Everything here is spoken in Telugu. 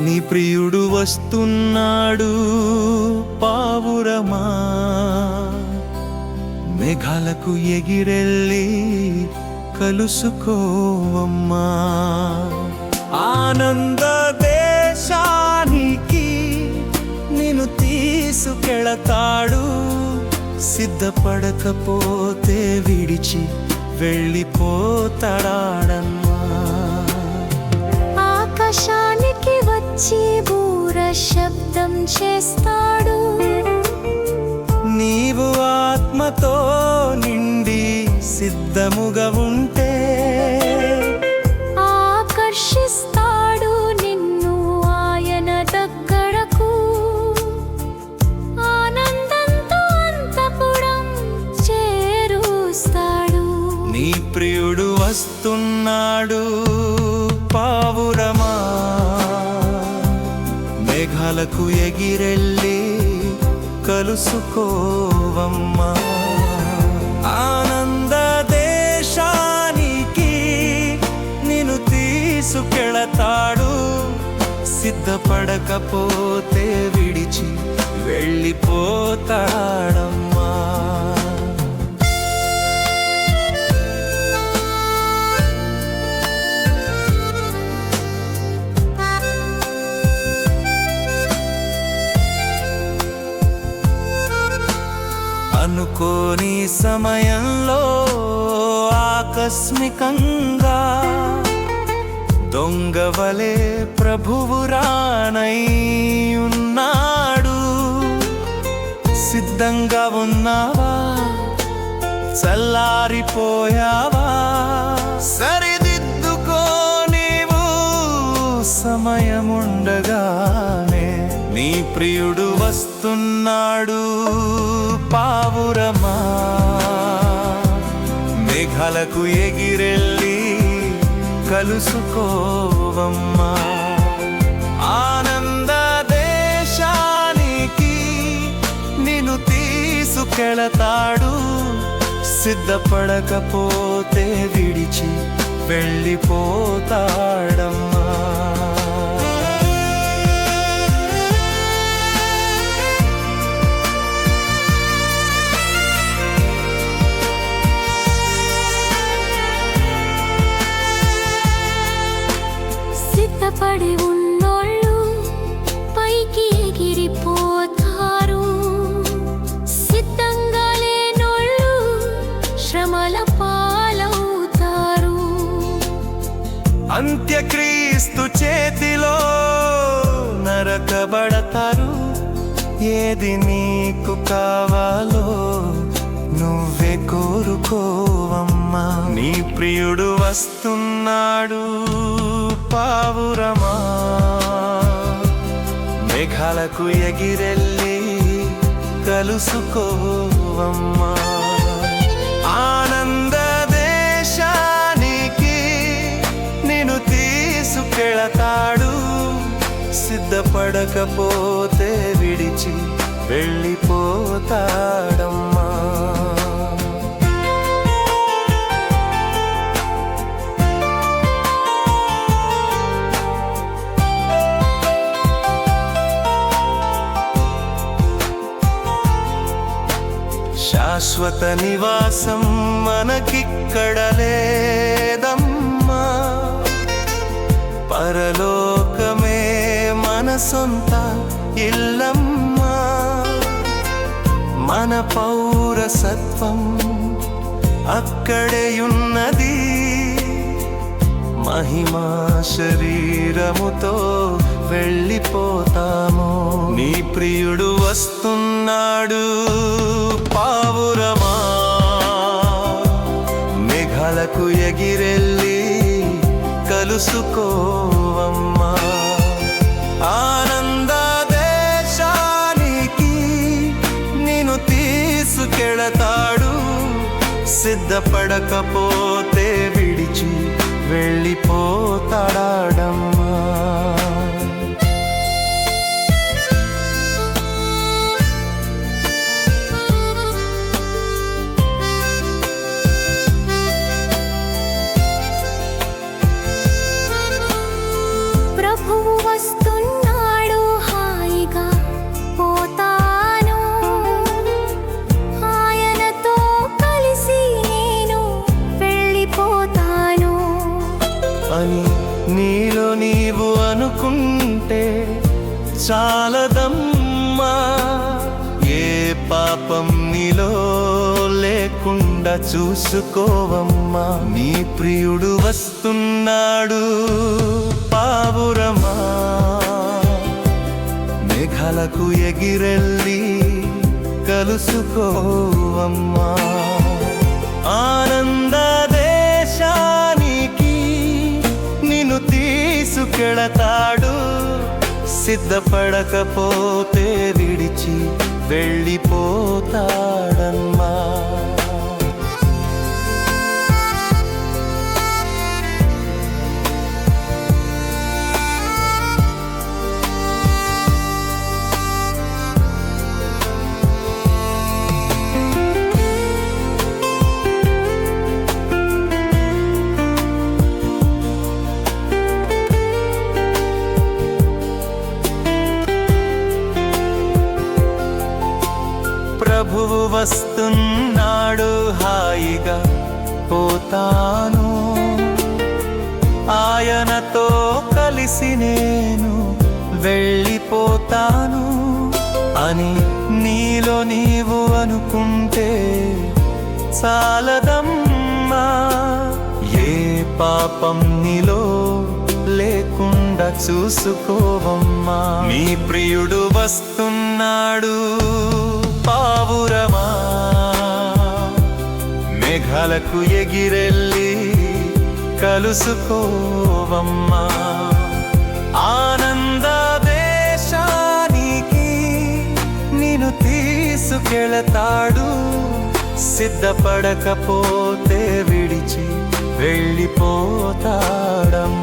నీ ప్రియుడు వస్తున్నాడు పావురమా? మేఘాలకు ఎగిరెళ్ళి కలుసుకోవమ్మా. ఆనంద దేశానికి నిన్ను తీసుకెళతాడు సిద్ధపడకపోతే విడిచి వెళ్ళిపోతాడమ్మా ఆకాశానికి బూర శబ్దం చేస్తాడు. నీవు ఆత్మతో నిండి సిద్ధముగా ఉంటే మేఘాలకు ఎగిరెళ్ళి కలుసుకోవమ్మా. ఆనంద దేశానికి నిన్ను తీసుకెళతాడు. సిద్ధపడకపోతే విడిచి వెళ్ళిపోతాడమ్మా. అనుకోని సమయంలో ఆకస్మికంగా దొంగవలే ప్రభువు రానై ఉన్నాడు. సిద్ధంగా ఉన్నావా? చల్లారిపోయావా? సరిదిద్దుకో నీవు సమయముండగా నీ ప్రియుడు వస్తున్నాడు పావురమా? మేఘాలకు ఎగిరెళ్ళి కలుసుకోవమ్మా. ఆనంద దేశానికి నిన్ను తీసుకెళతాడు సిద్ధపడకపోతే విడిచి వెళ్ళిపోతాడమ్మా. సిద్ధపడి ఉన్నోళ్ళు పైకి ఎగిరిపోతారు. సిద్ధంగా లేనోళ్ళు శ్రమల పాలవుతారు. అంత్యక్రీస్తు చేతిలో నరకబడతారు. ఏది నీకు కావాలో నువ్వే కోరుకోవమ్మా. నీ ప్రియుడు వస్తున్నాడు. మేఘాలకు ఎగిరెళ్ళి కలుసుకోవమ్మా. ఆనంద దేశానికి నేను తీసుకెళతాడు సిద్ధపడకపోతే విడిచి వెళ్ళిపోతాడమ్మా. శాశ్వత నివాసం మనకిక్కడ లేదమ్మా. పరలోకమే మన సొంత ఇల్లమ్మా. మన పౌరసత్వం అక్కడే ఉన్నది మహిమా శరీరముతో వెళ్ళిపోతాము. నీ ప్రియుడు వస్తున్నాడు పావురమా? మేఘాలకు ఎగిరెళ్ళి కలుసుకోవమ్మా. ఆనంద దేశానికి నేను తీసుకెళతాడు సిద్ధపడకపో అని నీలో నీవు అనుకుంటే చాలదమ్మా. ఏ పాపం నీలో లేకుండా చూసుకోవమ్మా. నీ ప్రియుడు వస్తున్నాడు పావురమా. మేఘాలకు ఎగిరెళ్ళి కలుసుకోవమ్మా. ఆనందా తీసుకెళతాడు సిద్ధపడకపోతే విడిచి వెళ్ళిపోతాడమ్మా. పోతాను. ఆయనతో కలిసి నేను వెళ్ళిపోతాను అని నీలో నీవు అనుకుంటే చాలదమ్మా. ఏ పాపం నీలో లేకుండా చూసుకోవమ్మా. నీ ప్రియుడు వస్తున్నాడు పావురమా. మేఘాలకు ఎగిరెళ్ళి కలుసుకోవమ్మా. ఆనంద దేశానికి నేను తీసుకెళతాడు. సిద్ధపడకపోతే విడిచి వెళ్ళిపోతాడమ్మ.